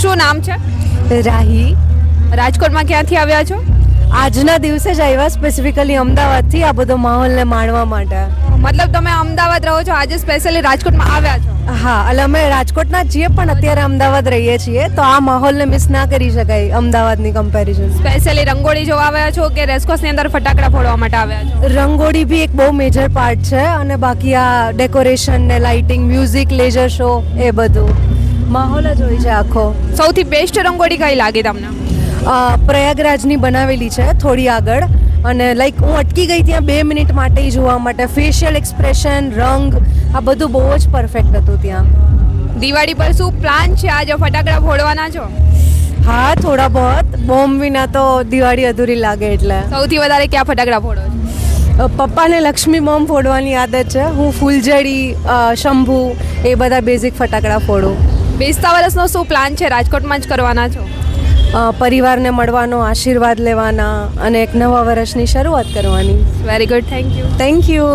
શું નામ છે? રાહી. રાજકોટમાં ક્યાંથી આવ્યા છો? આજના દિવસે જ આવ્યા સ્પેસિફિકલી અમદાવાદથી આ બધો માહોલને માણવા માટે. મતલબ તમે અમદાવાદ રહો છો આજે સ્પેશિયલી રાજકોટમાં આવ્યા છો? હા એટલે અમે રાજકોટના જે છીએ પણ અત્યારે અમદાવાદ રહીએ છીએ તો આ માહોલને મિસ ના કરી શકાય અમદાવાદની કમ્પેરિઝન સ્પેશિયલી રંગોળી જોવા આવ્યા છો કે રેસકોર્સની અંદર ફટાકડા ફોડવા માટે આવ્યા છો? રંગોળી બી એક બહુ મેજર પાર્ટ છે અને બાકી આ ડેકોરેશન ને લાઇટિંગ મ્યુઝિક લેઝર શો એ બધું. માહોલ જ હોય છે આખો. સૌથી બેસ્ટ રંગોળી કઈ લાગે તમને? પ્રયાગરાજની બનાવેલી છે થોડી આગળ. અને લાઈક હું અટકી ગઈ ત્યાં બે મિનિટ માટે જોવા માટે. ફેશિયલ એક્સપ્રેશન રંગ આ બધું બહુ જ પરફેક્ટ હતું ત્યાં. દિવાળી પર શું પ્લાન છે? આજે ફટાકડા ફોડવાના છો? હા થોડા બહોત. બોમ્બ વિના તો દિવાળી અધૂરી લાગે એટલે. સૌથી વધારે ક્યાં ફટાકડા ફોડો પપ્પાને લક્ષ્મી બોમ્બ ફોડવાની આદત છે. હું ફૂલઝડી શંભુ એ બધા બેઝિક ફટાકડા ફોડું. બેસતા વર્ષનો શું પ્લાન છે? રાજકોટમાં જ કરવાના છો. પરિવારને મળવાનો આશીર્વાદ લેવાના અને એક નવા વર્ષની શરૂઆત કરવાની. Very good thank you thank you